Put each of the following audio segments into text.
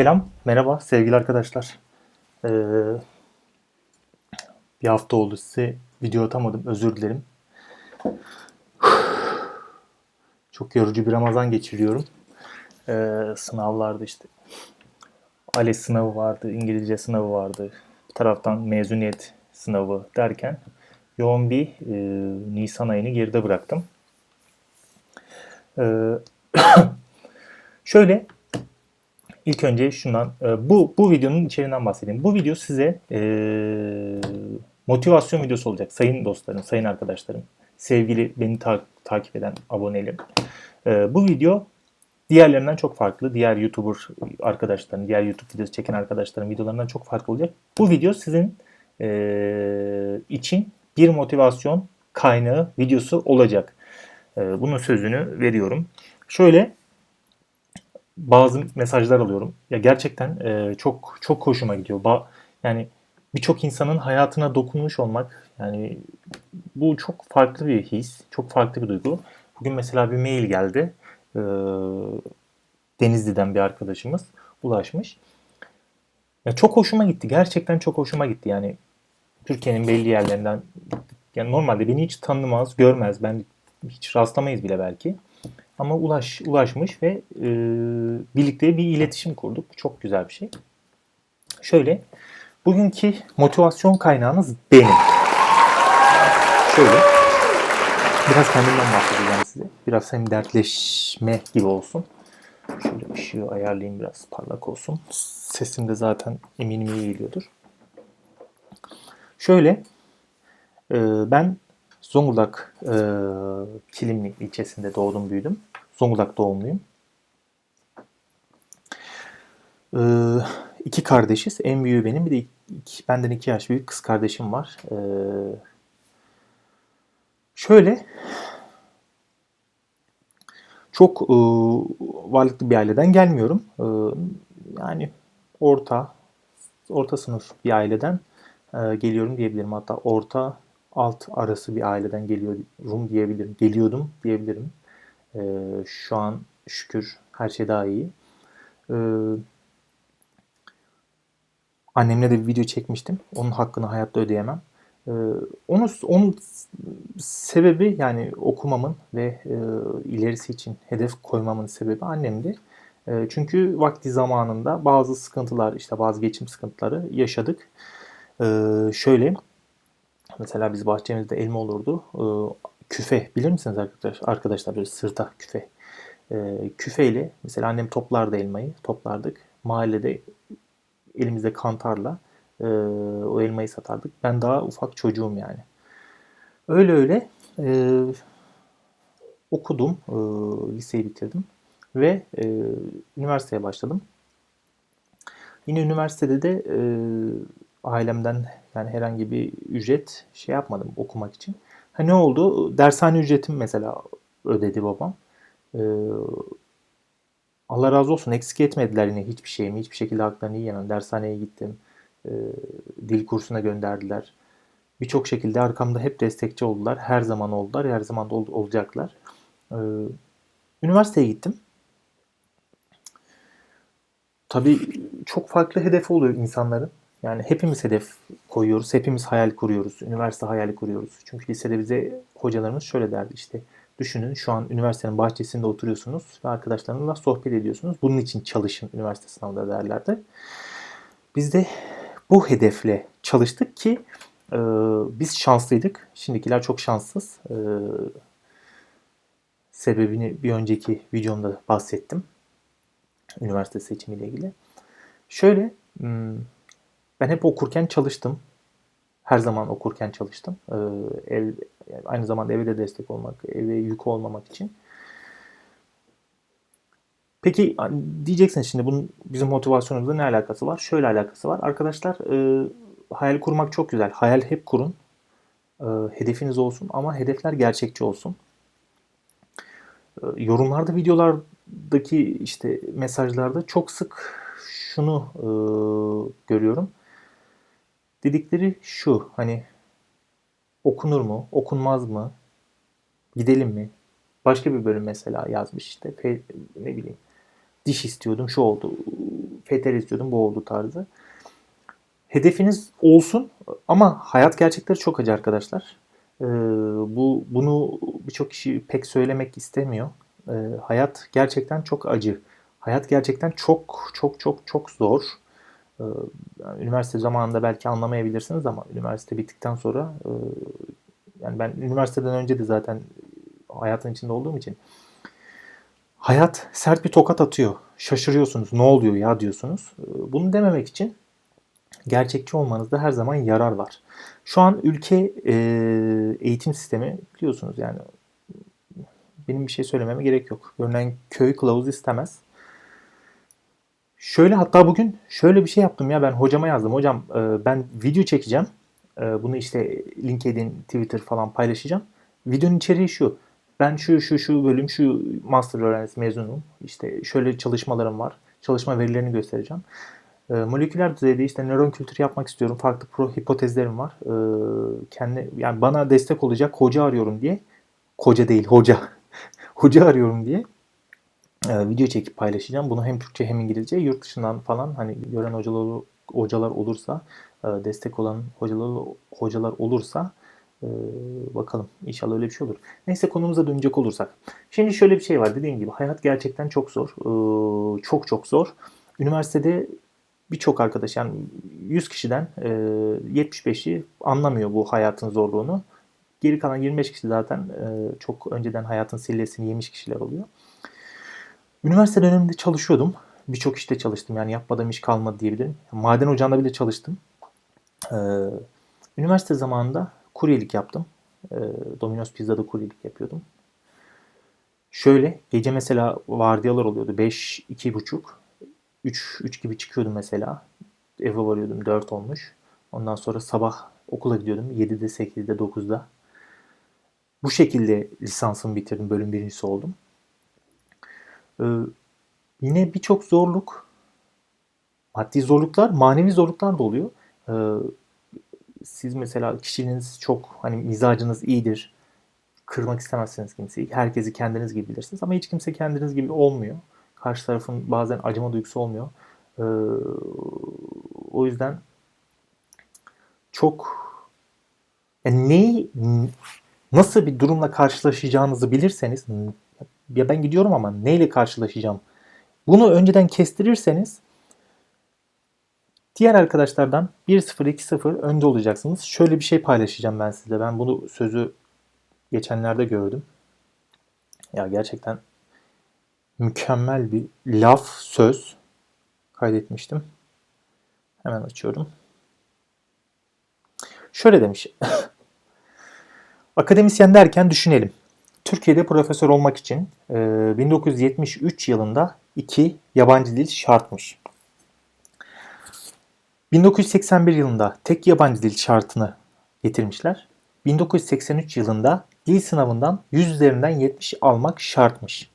Selam, merhaba sevgili arkadaşlar. Ee, bir hafta oldu size video atamadım, özür dilerim. Çok yorucu bir Ramazan geçiriyorum. Ee, sınavlarda işte ALES sınavı vardı, İngilizce sınavı vardı. Bir taraftan mezuniyet sınavı derken yoğun bir e, Nisan ayını geride bıraktım. Ee, şöyle İlk önce şundan e, bu bu videonun içeriğinden bahsedeyim. Bu video size e, motivasyon videosu olacak sayın dostlarım, sayın arkadaşlarım, sevgili beni ta- takip eden abonelerim. E, bu video diğerlerinden çok farklı. Diğer YouTuber arkadaşların, diğer YouTube videosu çeken arkadaşların videolarından çok farklı olacak. Bu video sizin e, için bir motivasyon kaynağı videosu olacak. E, bunun sözünü veriyorum. Şöyle bazı mesajlar alıyorum. Ya gerçekten e, çok çok hoşuma gidiyor. Ba yani birçok insanın hayatına dokunmuş olmak yani bu çok farklı bir his, çok farklı bir duygu. Bugün mesela bir mail geldi. E, Denizli'den bir arkadaşımız ulaşmış. Ya çok hoşuma gitti. Gerçekten çok hoşuma gitti. Yani Türkiye'nin belli yerlerinden yani normalde beni hiç tanımaz, görmez. Ben hiç rastlamayız bile belki. Ama ulaş, ulaşmış ve e, birlikte bir iletişim kurduk. Çok güzel bir şey. Şöyle, bugünkü motivasyon kaynağınız benim. Şöyle, biraz kendimden bahsedeceğim size. Biraz hem dertleşme gibi olsun. Şöyle ışığı ayarlayayım biraz parlak olsun. Sesim de zaten eminim iyi geliyordur. Şöyle, e, ben Zonguldak e, Kilimli ilçesinde doğdum büyüdüm. Zonguldak doğumluyum. E, iki kardeşiz. En büyüğü benim. Bir de iki, benden iki yaş büyük kız kardeşim var. E, şöyle çok e, varlıklı bir aileden gelmiyorum. E, yani orta orta sınıf bir aileden e, geliyorum diyebilirim. Hatta orta alt arası bir aileden geliyorum diyebilirim. Geliyordum diyebilirim. E, şu an şükür her şey daha iyi. E, annemle de bir video çekmiştim. Onun hakkını hayatta ödeyemem. E, onun, onun sebebi yani okumamın ve e, ilerisi için hedef koymamın sebebi annemdi. E, çünkü vakti zamanında bazı sıkıntılar işte bazı geçim sıkıntıları yaşadık. E, şöyle Mesela biz bahçemizde elma olurdu. Küfe bilir misiniz arkadaşlar? Arkadaşlar böyle sırta küfe. E, küfeyle mesela annem toplardı elmayı. Toplardık. Mahallede elimizde kantarla e, o elmayı satardık. Ben daha ufak çocuğum yani. Öyle öyle e, okudum. E, liseyi bitirdim. Ve e, üniversiteye başladım. Yine üniversitede de e, ailemden yani herhangi bir ücret şey yapmadım okumak için. Ha ne oldu? Dershane ücretim mesela ödedi babam. Ee, Allah razı olsun eksik etmediler yine hiçbir şeyimi. Hiçbir şekilde haklarını yiyemem. Dershaneye gittim. Ee, dil kursuna gönderdiler. Birçok şekilde arkamda hep destekçi oldular. Her zaman oldular. Her zaman da ol- olacaklar. Ee, üniversiteye gittim. Tabii çok farklı hedef oluyor insanların. Yani hepimiz hedef koyuyoruz, hepimiz hayal kuruyoruz, üniversite hayali kuruyoruz. Çünkü lisede bize hocalarımız şöyle derdi işte düşünün şu an üniversitenin bahçesinde oturuyorsunuz ve arkadaşlarınızla sohbet ediyorsunuz. Bunun için çalışın üniversite sınavında derlerdi. Biz de bu hedefle çalıştık ki e, biz şanslıydık. Şimdikiler çok şanssız. E, sebebini bir önceki videomda bahsettim. Üniversite seçimiyle ilgili. Şöyle hmm, ben hep okurken çalıştım. Her zaman okurken çalıştım. Ee, ev, aynı zamanda eve de destek olmak, eve yük olmamak için. Peki diyeceksin şimdi bunun bizim motivasyonumuzla ne alakası var? Şöyle alakası var. Arkadaşlar e, hayal kurmak çok güzel. Hayal hep kurun. E, hedefiniz olsun ama hedefler gerçekçi olsun. E, yorumlarda, videolardaki işte mesajlarda çok sık şunu e, görüyorum dedikleri şu hani okunur mu, okunmaz mı, gidelim mi? Başka bir bölüm mesela yazmış işte ne bileyim diş istiyordum şu oldu FTR istiyordum bu oldu tarzı. Hedefiniz olsun ama hayat gerçekleri çok acı arkadaşlar. Ee, bu bunu birçok kişi pek söylemek istemiyor. Ee, hayat gerçekten çok acı. Hayat gerçekten çok çok çok çok zor. Ee, yani üniversite zamanında belki anlamayabilirsiniz ama üniversite bittikten sonra e, yani ben üniversiteden önce de zaten hayatın içinde olduğum için hayat sert bir tokat atıyor. Şaşırıyorsunuz. Ne oluyor ya diyorsunuz. Ee, Bunu dememek için gerçekçi olmanızda her zaman yarar var. Şu an ülke e, eğitim sistemi biliyorsunuz yani benim bir şey söylememe gerek yok. Görünen köy kılavuz istemez. Şöyle hatta bugün şöyle bir şey yaptım ya ben hocama yazdım. Hocam e, ben video çekeceğim. E, bunu işte LinkedIn, Twitter falan paylaşacağım. Videonun içeriği şu. Ben şu şu şu bölüm şu master öğrencisi mezunum. İşte şöyle çalışmalarım var. Çalışma verilerini göstereceğim. E, moleküler düzeyde işte nöron kültürü yapmak istiyorum. Farklı pro hipotezlerim var. E, kendi yani bana destek olacak hoca arıyorum diye. Koca değil hoca. hoca arıyorum diye video çekip paylaşacağım. Bunu hem Türkçe hem İngilizce yurt dışından falan hani gören hocalar hocalar olursa e, destek olan hocalar hocalar olursa e, bakalım inşallah öyle bir şey olur. Neyse konumuza dönecek olursak. Şimdi şöyle bir şey var dediğim gibi hayat gerçekten çok zor. E, çok çok zor. Üniversitede birçok arkadaş yani 100 kişiden e, 75'i anlamıyor bu hayatın zorluğunu. Geri kalan 25 kişi zaten e, çok önceden hayatın sillesini yemiş kişiler oluyor. Üniversite döneminde çalışıyordum. Birçok işte çalıştım. Yani yapmadığım iş kalmadı diyebilirim. Maden ocağında bile çalıştım. Ee, üniversite zamanında kuryelik yaptım. Ee, Domino's Pizza'da kuryelik yapıyordum. Şöyle gece mesela vardiyalar oluyordu. 5, 2 buçuk. 3, 3 gibi çıkıyordum mesela. Eve varıyordum 4 olmuş. Ondan sonra sabah okula gidiyordum. 7'de, 8'de, 9'da. Bu şekilde lisansımı bitirdim. Bölüm birincisi oldum. Ee, yine birçok zorluk, maddi zorluklar, manevi zorluklar da oluyor. Ee, siz mesela kişiliğiniz çok, hani mizacınız iyidir. Kırmak istemezsiniz kimseyi. Herkesi kendiniz gibi bilirsiniz ama hiç kimse kendiniz gibi olmuyor. Karşı tarafın bazen acıma duygusu olmuyor. Ee, o yüzden çok yani neyi nasıl bir durumla karşılaşacağınızı bilirseniz ya ben gidiyorum ama neyle karşılaşacağım? Bunu önceden kestirirseniz diğer arkadaşlardan 1-0 2-0 önde olacaksınız. Şöyle bir şey paylaşacağım ben size. Ben bunu sözü geçenlerde gördüm. Ya gerçekten mükemmel bir laf söz kaydetmiştim. Hemen açıyorum. Şöyle demiş. Akademisyen derken düşünelim. Türkiye'de profesör olmak için 1973 yılında iki yabancı dil şartmış. 1981 yılında tek yabancı dil şartını getirmişler. 1983 yılında dil sınavından 100 üzerinden 70 almak şartmış.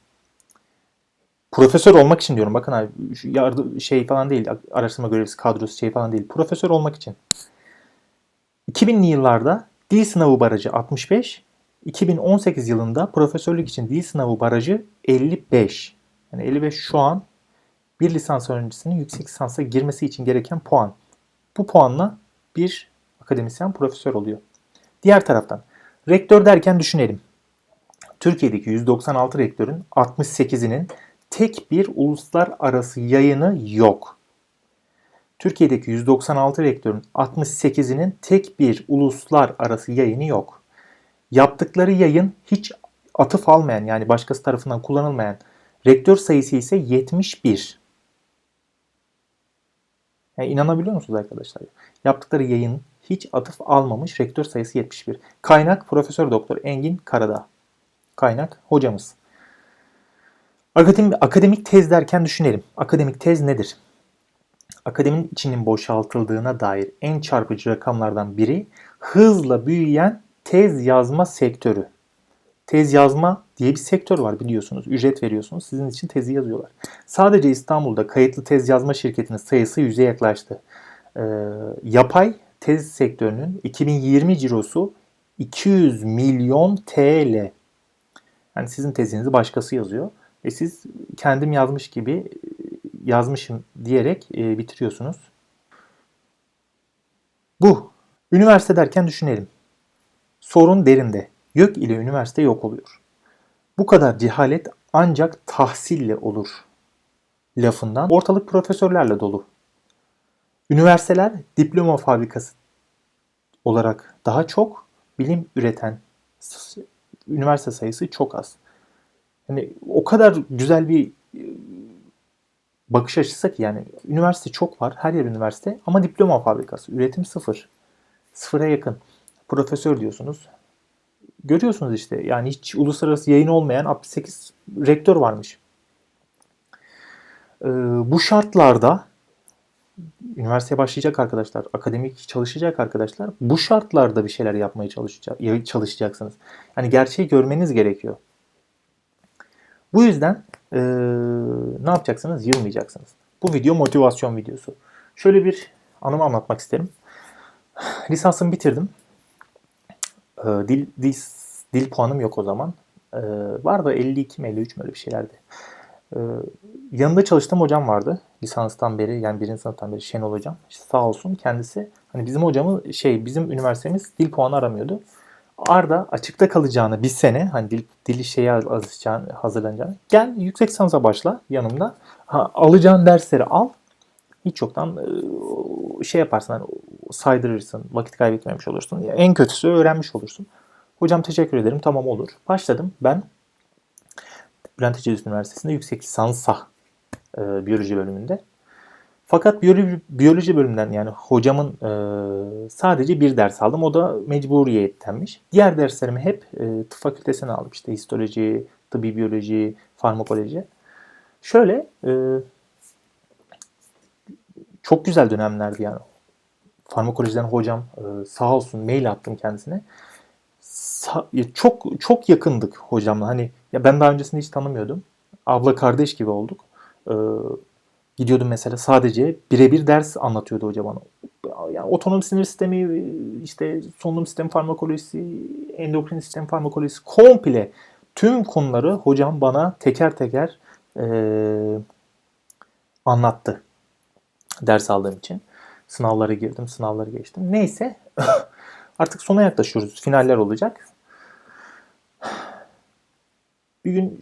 Profesör olmak için diyorum. Bakın abi yardım şey falan değil. Araştırma görevlisi kadrosu şey falan değil. Profesör olmak için. 2000'li yıllarda dil sınavı barajı 65, 2018 yılında profesörlük için dil sınavı barajı 55. Yani 55 şu an bir lisans öğrencisinin yüksek lisansa girmesi için gereken puan. Bu puanla bir akademisyen profesör oluyor. Diğer taraftan rektör derken düşünelim. Türkiye'deki 196 rektörün 68'inin tek bir uluslararası yayını yok. Türkiye'deki 196 rektörün 68'inin tek bir uluslararası yayını yok. Yaptıkları yayın hiç atıf almayan yani başkası tarafından kullanılmayan rektör sayısı ise 71. Yani inanabiliyor musunuz arkadaşlar? Yaptıkları yayın hiç atıf almamış rektör sayısı 71. Kaynak Profesör Doktor Engin Karadağ. Kaynak hocamız. Akademik, akademik tez derken düşünelim. Akademik tez nedir? Akademinin içinin boşaltıldığına dair en çarpıcı rakamlardan biri hızla büyüyen tez yazma sektörü. Tez yazma diye bir sektör var biliyorsunuz. Ücret veriyorsunuz. Sizin için tezi yazıyorlar. Sadece İstanbul'da kayıtlı tez yazma şirketinin sayısı yüze yaklaştı. Ee, yapay tez sektörünün 2020 cirosu 200 milyon TL. Yani sizin tezinizi başkası yazıyor. Ve siz kendim yazmış gibi yazmışım diyerek e, bitiriyorsunuz. Bu. Üniversite derken düşünelim. Sorun derinde. Yok ile üniversite yok oluyor. Bu kadar cehalet ancak tahsille olur lafından ortalık profesörlerle dolu. Üniversiteler diploma fabrikası olarak daha çok bilim üreten üniversite sayısı çok az. Yani o kadar güzel bir e, bakış açısı ki yani üniversite çok var. Her yer üniversite ama diploma fabrikası. Üretim sıfır. Sıfıra yakın. Profesör diyorsunuz. Görüyorsunuz işte yani hiç uluslararası yayın olmayan 68 rektör varmış. Ee, bu şartlarda üniversiteye başlayacak arkadaşlar, akademik çalışacak arkadaşlar bu şartlarda bir şeyler yapmaya çalışacak, çalışacaksınız. Yani gerçeği görmeniz gerekiyor. Bu yüzden e, ne yapacaksınız? Yılmayacaksınız. Bu video motivasyon videosu. Şöyle bir anımı anlatmak isterim. Lisansımı bitirdim. E, dil, dil, dil puanım yok o zaman. E, var da 52 mi 53 mi öyle bir şeylerdi. E, yanında çalıştığım hocam vardı. Lisanstan beri yani birinci sınıftan beri Şenol hocam. İşte sağ olsun kendisi. Hani bizim hocamı şey bizim üniversitemiz dil puanı aramıyordu. Arda açıkta kalacağını bir sene hani dil, dili şeye alışacağını, hazırlanacağını gel yüksek sansa başla yanımda. Ha, alacağın dersleri al. Hiç yoktan şey yaparsın hani saydırırsın. Vakit kaybetmemiş olursun. En kötüsü öğrenmiş olursun. Hocam teşekkür ederim. Tamam olur. Başladım. Ben Bülent Ecevit Üniversitesi'nde yüksek lisansa e, biyoloji bölümünde. Fakat biyoloji, biyoloji bölümünden yani hocamın e, sadece bir ders aldım. O da mecburiyettenmiş. Diğer derslerimi hep e, tıp fakültesine aldım. İşte histoloji, tıbbi biyoloji, farmakoloji. Şöyle e, çok güzel dönemlerdi yani. Farmakolojiden hocam e, sağ olsun mail attım kendisine. Çok çok yakındık hocamla. Hani ya ben daha öncesinde hiç tanımıyordum. Abla kardeş gibi olduk. Ee, gidiyordum mesela sadece birebir ders anlatıyordu hoca bana. Yani otonom sinir sistemi, işte solunum sistemi farmakolojisi, endokrin sistem farmakolojisi komple tüm konuları hocam bana teker teker e, anlattı ders aldığım için. Sınavlara girdim, sınavları geçtim. Neyse artık sona yaklaşıyoruz. Finaller olacak. Bir gün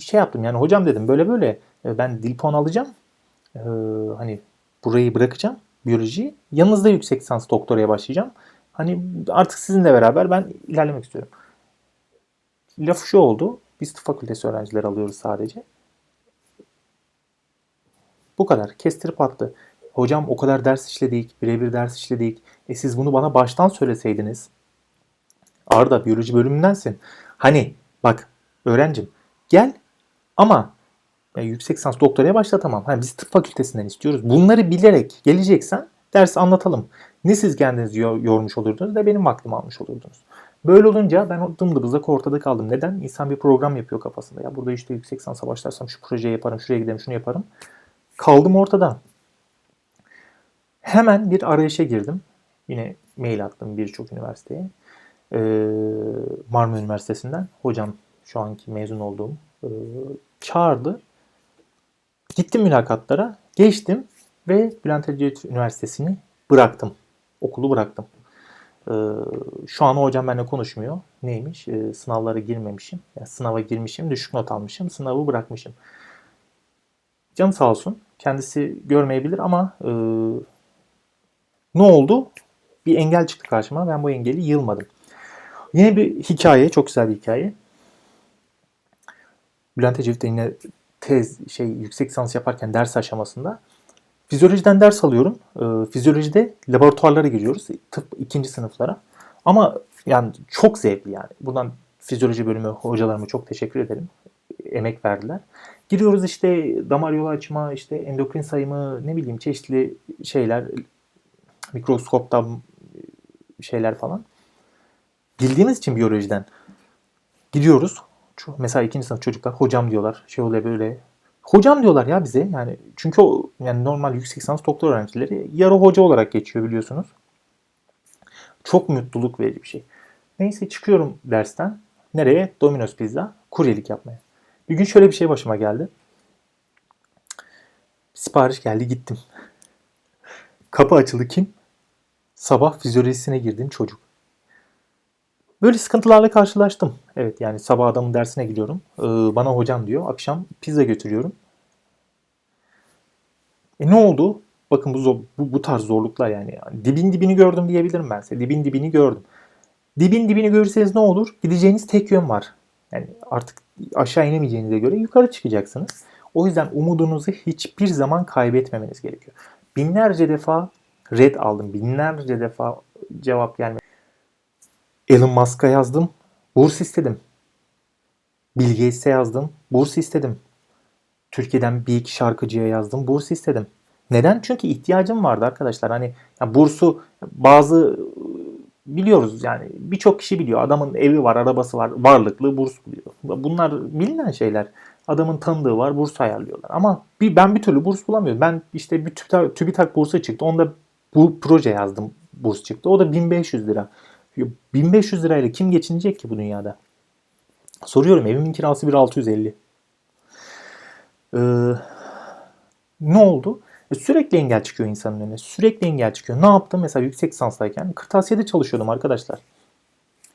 şey yaptım yani hocam dedim böyle böyle e, ben dil puan alacağım. Ee, hani burayı bırakacağım biyolojiyi. Yanınızda yüksek lisans doktoraya başlayacağım. Hani artık sizinle beraber ben ilerlemek istiyorum. Laf şu oldu. Biz tıp fakültesi öğrencileri alıyoruz sadece. Bu kadar. Kestirip attı. Hocam o kadar ders işledik, birebir ders işledik. E siz bunu bana baştan söyleseydiniz. Arda biyoloji bölümündensin. Hani bak öğrencim gel ama yani yüksek lisans doktoraya başlatamam. Hani biz tıp fakültesinden istiyoruz. Bunları bilerek geleceksen ders anlatalım. Ne siz kendinizi yormuş olurdunuz ne benim vaktimi almış olurdunuz. Böyle olunca ben dımdızlak ortada kaldım. Neden? İnsan bir program yapıyor kafasında. Ya burada işte yüksek lisansa başlarsam şu projeyi yaparım, şuraya giderim, şunu yaparım. Kaldım ortada. Hemen bir arayışa girdim. Yine mail attım birçok üniversiteye. Ee, Marmara Üniversitesi'nden. Hocam şu anki mezun olduğum e, çağırdı. Gittim mülakatlara, geçtim ve Bülent Ecevit Üniversitesi'ni bıraktım. Okulu bıraktım. Ee, şu an hocam benimle konuşmuyor. Neymiş? Ee, sınavlara girmemişim. Yani sınava girmişim, düşük not almışım. Sınavı bırakmışım. Canı sağ olsun. Kendisi görmeyebilir ama e, ne oldu? Bir engel çıktı karşıma. Ben bu engeli yılmadım. Yine bir hikaye, çok güzel bir hikaye. Bülent Ecevit'te yine tez, şey yüksek lisans yaparken ders aşamasında fizyolojiden ders alıyorum. E, fizyolojide laboratuvarlara giriyoruz. Tıp ikinci sınıflara. Ama yani çok zevkli yani. Buradan fizyoloji bölümü hocalarıma çok teşekkür ederim. Emek verdiler. Giriyoruz işte damar yolu açma, işte endokrin sayımı, ne bileyim çeşitli şeyler, mikroskopta şeyler falan. Bildiğimiz için biyolojiden gidiyoruz. Mesela ikinci sınıf çocuklar hocam diyorlar. Şey oluyor böyle. Hocam diyorlar ya bize. Yani çünkü o yani normal yüksek lisans doktor öğrencileri yarı hoca olarak geçiyor biliyorsunuz. Çok mutluluk verici bir şey. Neyse çıkıyorum dersten. Nereye? Domino's Pizza. Kuryelik yapmaya. Bir gün şöyle bir şey başıma geldi. Sipariş geldi gittim. Kapı açıldı kim? Sabah fizyolojisine girdiğim çocuk. Böyle sıkıntılarla karşılaştım. Evet yani sabah adamın dersine gidiyorum. Ee, bana hocam diyor. Akşam pizza götürüyorum. E ne oldu? Bakın bu, zor- bu, bu tarz zorluklar yani. yani. Dibin dibini gördüm diyebilirim ben size. Dibin dibini gördüm. Dibin dibini görürseniz ne olur? Gideceğiniz tek yön var. Yani artık aşağı inemeyeceğinize göre yukarı çıkacaksınız. O yüzden umudunuzu hiçbir zaman kaybetmemeniz gerekiyor. Binlerce defa red aldım. Binlerce defa cevap gelmedi. Elon Musk'a yazdım. Burs istedim. Bill Gates'e yazdım. Burs istedim. Türkiye'den bir iki şarkıcıya yazdım. Burs istedim. Neden? Çünkü ihtiyacım vardı arkadaşlar. Hani ya bursu bazı biliyoruz yani birçok kişi biliyor. Adamın evi var, arabası var, varlıklı burs buluyor. Bunlar bilinen şeyler. Adamın tanıdığı var, burs ayarlıyorlar. Ama bir ben bir türlü burs bulamıyorum. Ben işte bir TÜBİTAK, TÜBİTAK bursu çıktı. Onda bu proje yazdım. Burs çıktı. O da 1500 lira. 1500 lirayla kim geçinecek ki bu dünyada? Soruyorum evimin kirası 1650. Ee, ne oldu? E, Sürekli engel çıkıyor insanın önüne. Sürekli engel çıkıyor. Ne yaptım? Mesela yüksek lisanstayken kırtasiyede çalışıyordum arkadaşlar.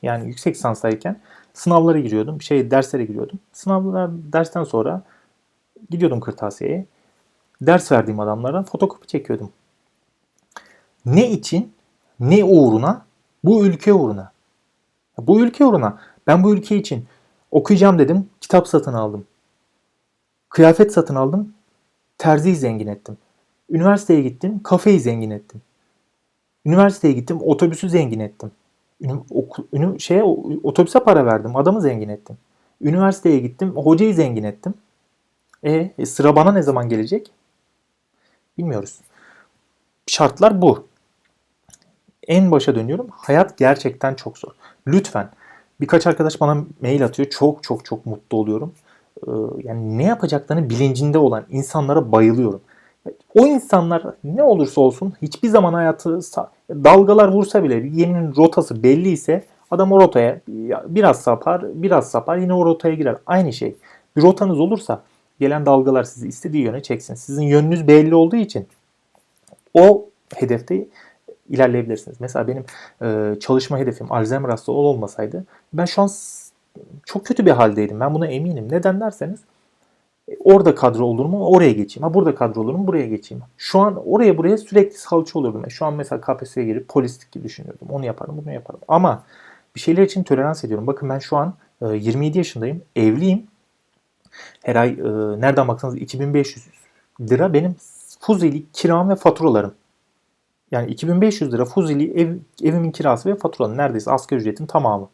Yani yüksek lisanstayken sınavlara giriyordum. Şey derslere giriyordum. Sınavlar dersten sonra gidiyordum kırtasiyeye. Ders verdiğim adamlardan fotokopi çekiyordum. Ne için? Ne uğruna? Bu ülke uğruna. Bu ülke uğruna. Ben bu ülke için okuyacağım dedim. Kitap satın aldım. Kıyafet satın aldım. Terziyi zengin ettim. Üniversiteye gittim, kafeyi zengin ettim. Üniversiteye gittim, otobüsü zengin ettim. Ünü, oku, ünü, şeye, otobüse para verdim, adamı zengin ettim. Üniversiteye gittim, hocayı zengin ettim. E, e, sıra bana ne zaman gelecek? Bilmiyoruz. Şartlar bu. En başa dönüyorum. Hayat gerçekten çok zor. Lütfen birkaç arkadaş bana mail atıyor. Çok çok çok mutlu oluyorum. Ee, yani ne yapacaklarını bilincinde olan insanlara bayılıyorum. O insanlar ne olursa olsun hiçbir zaman hayatı dalgalar vursa bile geminin rotası belli ise adam o rotaya biraz sapar, biraz sapar yine o rotaya girer. Aynı şey. Bir rotanız olursa gelen dalgalar sizi istediği yöne çeksin. Sizin yönünüz belli olduğu için o hedefte ilerleyebilirsiniz. Mesela benim e, çalışma hedefim Alzheimer hastalığı olmasaydı ben şu an çok kötü bir haldeydim. Ben buna eminim. Neden derseniz orada kadro olur mu oraya geçeyim. Ha burada kadro olur mu buraya geçeyim. Şu an oraya buraya sürekli salça olurdum. E, şu an mesela KPSS'ye girip polislik gibi düşünüyordum. Onu yaparım bunu yaparım. Ama bir şeyler için tolerans ediyorum. Bakın ben şu an e, 27 yaşındayım. Evliyim. Her ay e, nereden baksanız 2500 lira benim Fuzili kiram ve faturalarım. Yani 2500 lira Fuzili ev, evimin kirası ve faturalarım. Neredeyse asgari ücretin tamamı.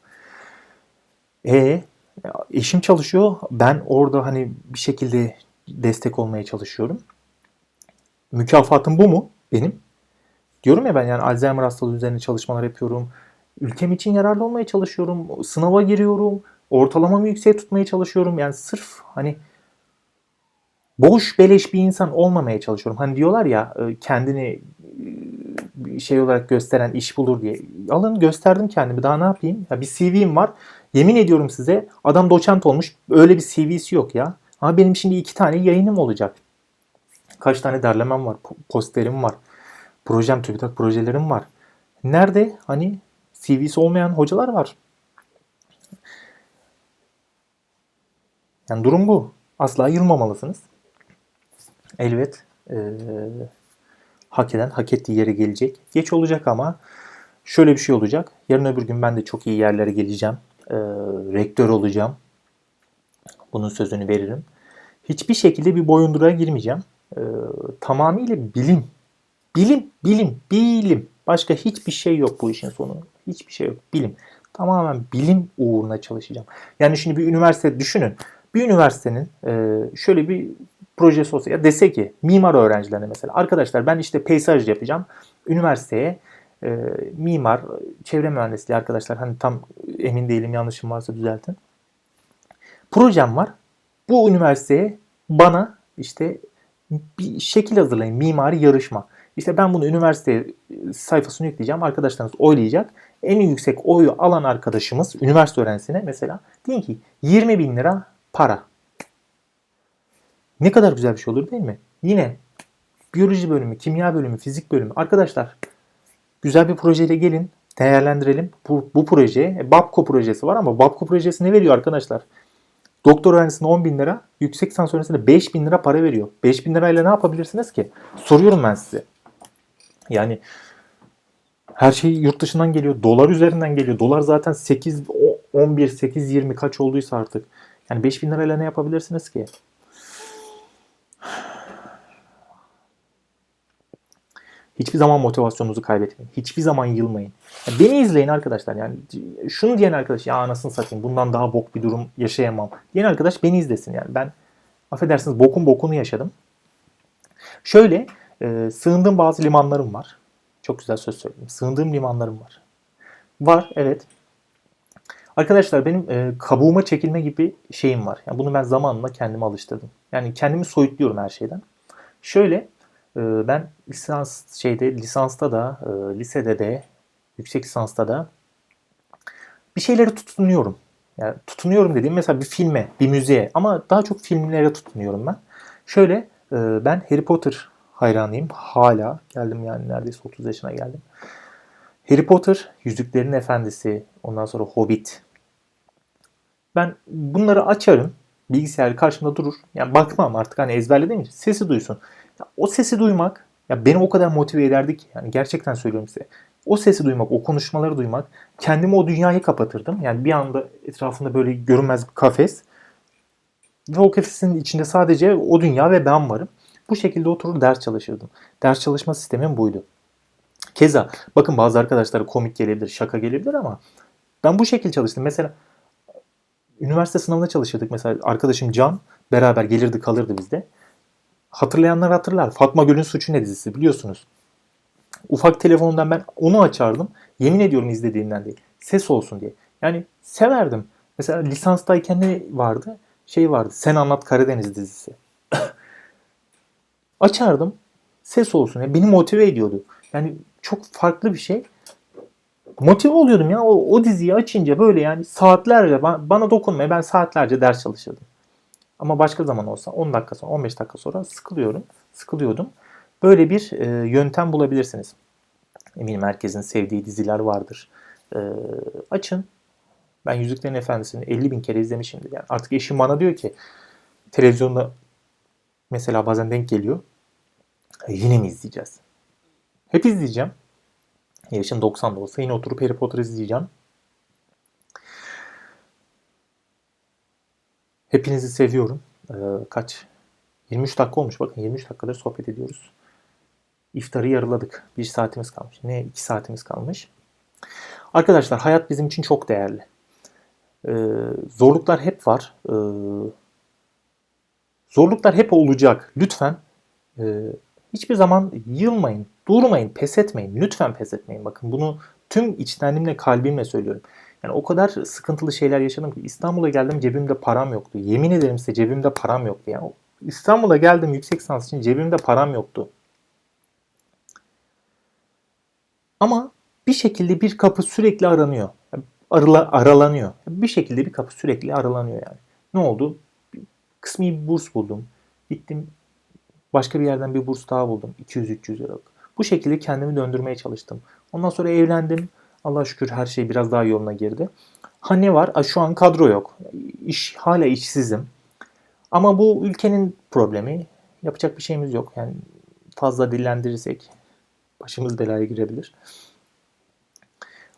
E eşim çalışıyor. Ben orada hani bir şekilde destek olmaya çalışıyorum. Mükafatım bu mu benim? Diyorum ya ben yani Alzheimer hastalığı üzerine çalışmalar yapıyorum. Ülkem için yararlı olmaya çalışıyorum. Sınava giriyorum. Ortalamamı yüksek tutmaya çalışıyorum. Yani sırf hani boş beleş bir insan olmamaya çalışıyorum. Hani diyorlar ya e, kendini e, şey olarak gösteren iş bulur diye. Alın gösterdim kendimi. Daha ne yapayım? Ya bir CV'm var. Yemin ediyorum size adam doçent olmuş. Öyle bir CV'si yok ya. Ama benim şimdi iki tane yayınım olacak. Kaç tane derlemem var. Posterim var. Projem, TÜBİTAK projelerim var. Nerede? Hani CV'si olmayan hocalar var. Yani durum bu. Asla yılmamalısınız. Elbet ee, hak eden hak ettiği yere gelecek. Geç olacak ama şöyle bir şey olacak. Yarın öbür gün ben de çok iyi yerlere geleceğim e, rektör olacağım. Bunun sözünü veririm. Hiçbir şekilde bir boyunduruğa girmeyeceğim. E, tamamıyla bilim. Bilim, bilim, bilim. Başka hiçbir şey yok bu işin sonu. Hiçbir şey yok. Bilim. Tamamen bilim uğruna çalışacağım. Yani şimdi bir üniversite düşünün. Bir üniversitenin e, şöyle bir projesi olsa ya dese ki mimar öğrencilerine mesela arkadaşlar ben işte peyzaj yapacağım. Üniversiteye e, mimar, çevre mühendisliği arkadaşlar hani tam emin değilim yanlışım varsa düzeltin. Projem var. Bu üniversiteye bana işte bir şekil hazırlayın. Mimari yarışma. İşte ben bunu üniversite sayfasına yükleyeceğim. Arkadaşlarınız oylayacak. En yüksek oyu alan arkadaşımız üniversite öğrencisine mesela deyin ki 20 bin lira para. Ne kadar güzel bir şey olur değil mi? Yine biyoloji bölümü, kimya bölümü, fizik bölümü. Arkadaşlar güzel bir projeyle gelin değerlendirelim. Bu, bu proje, e, Babko projesi var ama Babko projesi ne veriyor arkadaşlar? Doktor öğrencisine 10 bin lira, yüksek lisans öğrencisine 5 bin lira para veriyor. 5 bin lirayla ne yapabilirsiniz ki? Soruyorum ben size. Yani her şey yurt dışından geliyor. Dolar üzerinden geliyor. Dolar zaten 8, 11, 8, 20 kaç olduysa artık. Yani 5 bin lirayla ne yapabilirsiniz ki? Hiçbir zaman motivasyonunuzu kaybetmeyin. Hiçbir zaman yılmayın. Ya beni izleyin arkadaşlar. Yani şunu diyen arkadaş ya anasını satayım bundan daha bok bir durum yaşayamam. Diyen arkadaş beni izlesin yani. Ben affedersiniz bokun bokunu yaşadım. Şöyle e, sığındığım bazı limanlarım var. Çok güzel söz söyledim. Sığındığım limanlarım var. Var evet. Arkadaşlar benim e, kabuğuma çekilme gibi şeyim var. Yani bunu ben zamanla kendime alıştırdım. Yani kendimi soyutluyorum her şeyden. Şöyle ben lisans şeyde lisansta da e, lisede de yüksek lisansta da bir şeylere tutunuyorum. Yani tutunuyorum dediğim mesela bir filme, bir müziğe ama daha çok filmlere tutunuyorum ben. Şöyle e, ben Harry Potter hayranıyım. Hala geldim yani neredeyse 30 yaşına geldim. Harry Potter, Yüzüklerin Efendisi, ondan sonra Hobbit. Ben bunları açarım. Bilgisayar karşımda durur. Yani bakmam artık hani ezberlediğim için sesi duysun. Ya o sesi duymak ya beni o kadar motive ederdi ki yani gerçekten söylüyorum size. O sesi duymak, o konuşmaları duymak kendimi o dünyayı kapatırdım. Yani bir anda etrafında böyle görünmez bir kafes. Ve o kafesin içinde sadece o dünya ve ben varım. Bu şekilde oturur ders çalışırdım. Ders çalışma sistemim buydu. Keza bakın bazı arkadaşlara komik gelebilir, şaka gelebilir ama ben bu şekilde çalıştım. Mesela üniversite sınavında çalışırdık. Mesela arkadaşım Can beraber gelirdi kalırdı bizde. Hatırlayanlar hatırlar. Fatma Göl'ün Suçu Ne dizisi biliyorsunuz. Ufak telefonundan ben onu açardım. Yemin ediyorum izlediğimden değil. Ses olsun diye. Yani severdim. Mesela lisanstayken ne vardı? Şey vardı. Sen Anlat Karadeniz dizisi. Açardım. Ses olsun. Yani beni motive ediyordu. Yani çok farklı bir şey. Motive oluyordum ya. O, o diziyi açınca böyle yani saatlerce bana dokunmaya ben saatlerce ders çalışırdım. Ama başka zaman olsa 10 dakika sonra 15 dakika sonra sıkılıyorum. Sıkılıyordum. Böyle bir e, yöntem bulabilirsiniz. Eminim herkesin sevdiği diziler vardır. E, açın. Ben Yüzüklerin Efendisi'ni 50 bin kere izlemişimdir. Yani artık eşim bana diyor ki televizyonda mesela bazen denk geliyor. E, yine mi izleyeceğiz? Hep izleyeceğim. Yaşım 90'da olsa yine oturup Harry Potter izleyeceğim. Hepinizi seviyorum. Ee, kaç? 23 dakika olmuş. Bakın 23 dakikadır sohbet ediyoruz. İftarı yarıladık. Bir saatimiz kalmış. Ne? iki saatimiz kalmış. Arkadaşlar hayat bizim için çok değerli. Ee, zorluklar hep var. Ee, zorluklar hep olacak. Lütfen e, hiçbir zaman yılmayın, durmayın, pes etmeyin. Lütfen pes etmeyin. Bakın bunu tüm içtenliğimle, kalbimle söylüyorum. Yani o kadar sıkıntılı şeyler yaşadım ki İstanbul'a geldim cebimde param yoktu. Yemin ederim size cebimde param yoktu. Yani İstanbul'a geldim yüksek lisans için cebimde param yoktu. Ama bir şekilde bir kapı sürekli aranıyor. Arala, aralanıyor. Bir şekilde bir kapı sürekli aralanıyor yani. Ne oldu? Kısmi bir burs buldum. Gittim başka bir yerden bir burs daha buldum. 200-300 liralık. Bu şekilde kendimi döndürmeye çalıştım. Ondan sonra evlendim. Allah şükür her şey biraz daha yoluna girdi. Ha ne var? Şu an kadro yok. İş, hala işsizim. Ama bu ülkenin problemi. Yapacak bir şeyimiz yok. Yani fazla dillendirirsek başımız belaya girebilir.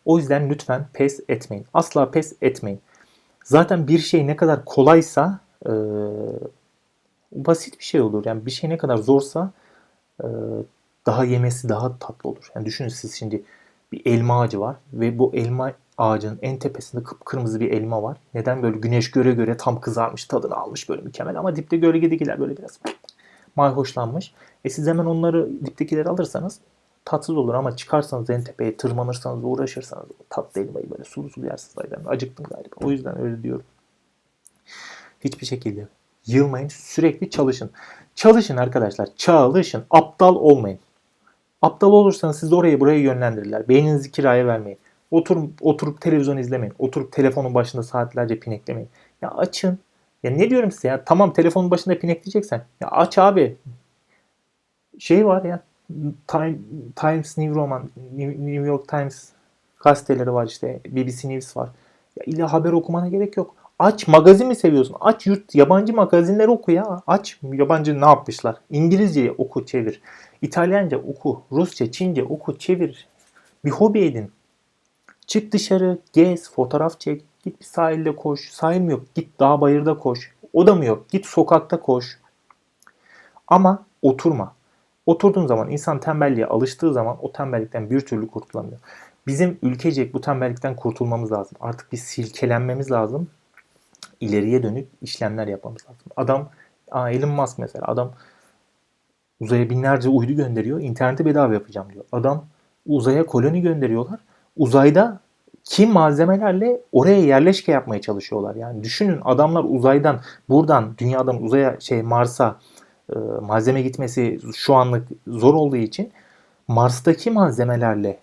O yüzden lütfen pes etmeyin. Asla pes etmeyin. Zaten bir şey ne kadar kolaysa e, basit bir şey olur. Yani bir şey ne kadar zorsa e, daha yemesi daha tatlı olur. Yani düşünün siz şimdi bir elma ağacı var ve bu elma ağacının en tepesinde kıpkırmızı bir elma var. Neden böyle güneş göre göre tam kızarmış tadını almış böyle mükemmel ama dipte gölgedekiler böyle biraz mayhoşlanmış. E siz hemen onları diptekileri alırsanız tatsız olur ama çıkarsanız en tepeye tırmanırsanız uğraşırsanız tatlı elmayı böyle sulu sulu yersiniz galiba. Acıktım galiba. O yüzden öyle diyorum. Hiçbir şekilde yılmayın. Sürekli çalışın. Çalışın arkadaşlar. Çalışın. Aptal olmayın. Aptal olursanız siz oraya buraya yönlendirirler. Beyninizi kiraya vermeyin. Oturup, oturup televizyon izlemeyin. Oturup telefonun başında saatlerce pineklemeyin. Ya açın. Ya ne diyorum size ya? Tamam telefonun başında pinekleyeceksen. Ya aç abi. şey var ya Time, Times New Roman, New York Times gazeteleri var işte. BBC News var. Ya illa haber okumana gerek yok. Aç magazin mi seviyorsun? Aç yurt yabancı magazinleri oku ya. Aç yabancı ne yapmışlar? İngilizce oku çevir. İtalyanca oku. Rusça, Çince oku çevir. Bir hobi edin. Çık dışarı, gez, fotoğraf çek. Git bir sahilde koş. Sahil mi yok? Git dağ bayırda koş. O da mı yok? Git sokakta koş. Ama oturma. Oturduğun zaman insan tembelliğe alıştığı zaman o tembellikten bir türlü kurtulamıyor. Bizim ülkecek bu tembellikten kurtulmamız lazım. Artık bir silkelenmemiz lazım. İleriye dönük işlemler yapmamız lazım. Adam aa, Elon Musk mesela adam uzaya binlerce uydu gönderiyor. İnterneti bedava yapacağım diyor. Adam uzaya koloni gönderiyorlar. Uzayda kim malzemelerle oraya yerleşke yapmaya çalışıyorlar. Yani düşünün adamlar uzaydan buradan dünyadan uzaya şey Mars'a e, malzeme gitmesi şu anlık zor olduğu için Mars'taki malzemelerle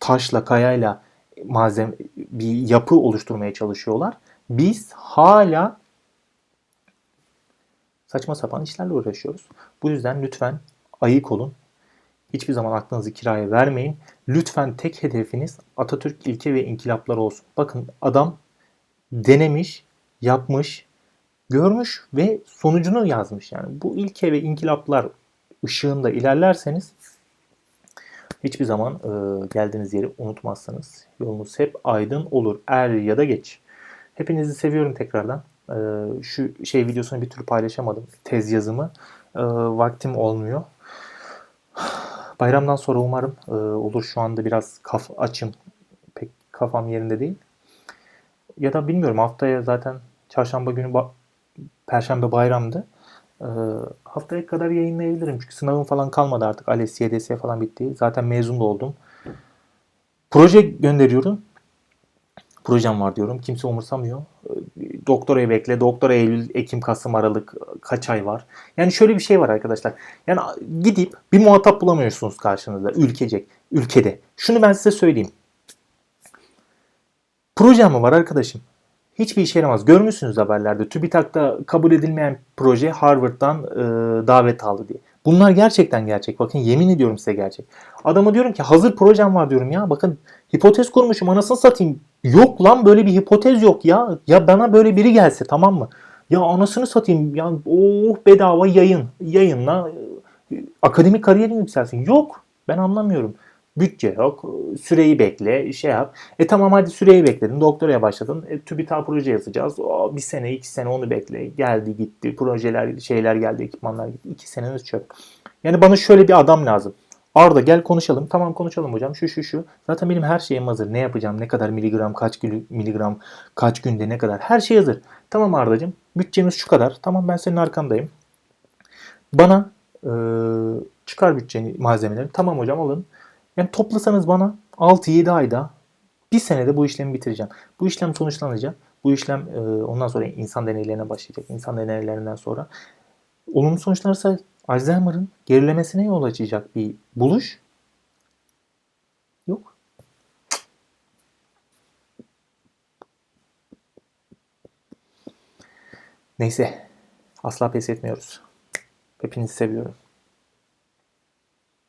taşla kayayla malzeme bir yapı oluşturmaya çalışıyorlar. Biz hala saçma sapan işlerle uğraşıyoruz. Bu yüzden lütfen ayık olun. Hiçbir zaman aklınızı kiraya vermeyin. Lütfen tek hedefiniz Atatürk ilke ve inkılapları olsun. Bakın adam denemiş, yapmış, görmüş ve sonucunu yazmış. Yani bu ilke ve inkılaplar ışığında ilerlerseniz hiçbir zaman e, geldiğiniz yeri unutmazsınız. Yolunuz hep aydın olur. Er ya da geç. Hepinizi seviyorum tekrardan. E, şu şey videosunu bir türlü paylaşamadım. Tez yazımı. E, vaktim olmuyor. Bayramdan sonra umarım e, olur. Şu anda biraz kaf açım. Pek kafam yerinde değil. Ya da bilmiyorum haftaya zaten çarşamba günü ba- perşembe bayramdı. E, haftaya kadar yayınlayabilirim. Çünkü sınavım falan kalmadı artık. ALES, YDS falan bitti. Zaten mezun da oldum. Proje gönderiyorum. Projem var diyorum. Kimse umursamıyor. E, Doktorayı bekle. Doktora Eylül, Ekim, Kasım, Aralık kaç ay var? Yani şöyle bir şey var arkadaşlar. Yani gidip bir muhatap bulamıyorsunuz karşınızda ülkecek, ülkede. Şunu ben size söyleyeyim. Projem mi var arkadaşım? Hiçbir işe yaramaz. Görmüşsünüz haberlerde. TÜBİTAK'ta kabul edilmeyen proje Harvard'dan e, davet aldı diye. Bunlar gerçekten gerçek. Bakın yemin ediyorum size gerçek. Adama diyorum ki hazır projem var diyorum ya. Bakın hipotez kurmuşum anasını satayım. Yok lan böyle bir hipotez yok ya. Ya bana böyle biri gelse tamam mı? Ya anasını satayım. Ya oh bedava yayın. Yayınla e, akademik kariyerin yükselsin. Yok. Ben anlamıyorum. Bütçe yok. Süreyi bekle. Şey yap. E tamam hadi süreyi bekledin. Doktoraya başladın. E, TÜBİTAK proje yazacağız. O, bir sene iki sene onu bekle. Geldi gitti. Projeler şeyler geldi. ekipmanlar gitti. İki seneniz çöp. Yani bana şöyle bir adam lazım. Arda gel konuşalım. Tamam konuşalım hocam. Şu şu şu. Zaten benim her şeyim hazır. Ne yapacağım? Ne kadar miligram, kaç kilo, miligram, kaç günde ne kadar? Her şey hazır. Tamam Arda'cığım. Bütçemiz şu kadar. Tamam ben senin arkandayım. Bana e, çıkar bütçeni malzemeleri. Tamam hocam alın. Yani toplasanız bana 6-7 ayda bir senede bu işlemi bitireceğim. Bu işlem sonuçlanacak. Bu işlem e, ondan sonra insan deneylerine başlayacak. İnsan deneylerinden sonra olumlu sonuçlanırsa Alzheimer'ın gerilemesine yol açacak bir buluş yok. Neyse. Asla pes etmiyoruz. Hepinizi seviyorum.